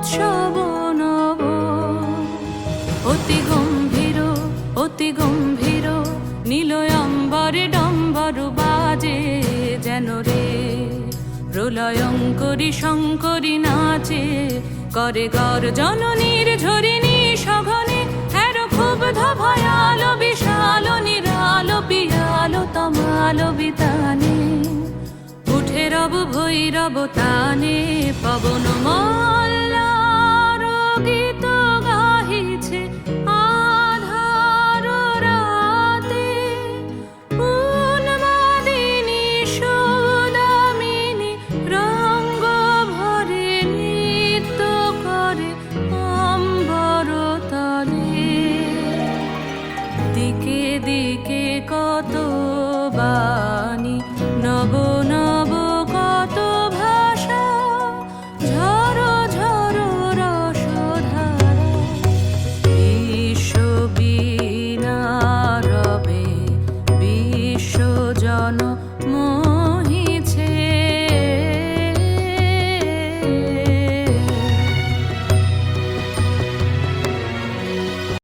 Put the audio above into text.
উৎসব নব। অতি গম্ভীর অতি গম্ভীর, নীলয়ম্বরে, ডম্বর বাজে যেন রে। প্রলয়ঙ্করি শঙ্করী নাচে করে জননীর নির্ঝরিণী সঘনে। হের খুব ধভয়াল বিশাল, নিরাল, পিয়াল, তমাল, বিতানে। উঠে রব ভৈরব তানে, পবন মা দিকে দিকে কত বাণী, নব নব কত ভাষা ঝড়ো ঝড়ো রসধারা। বিশ্ববিনা রবে, বিশ্বজন মন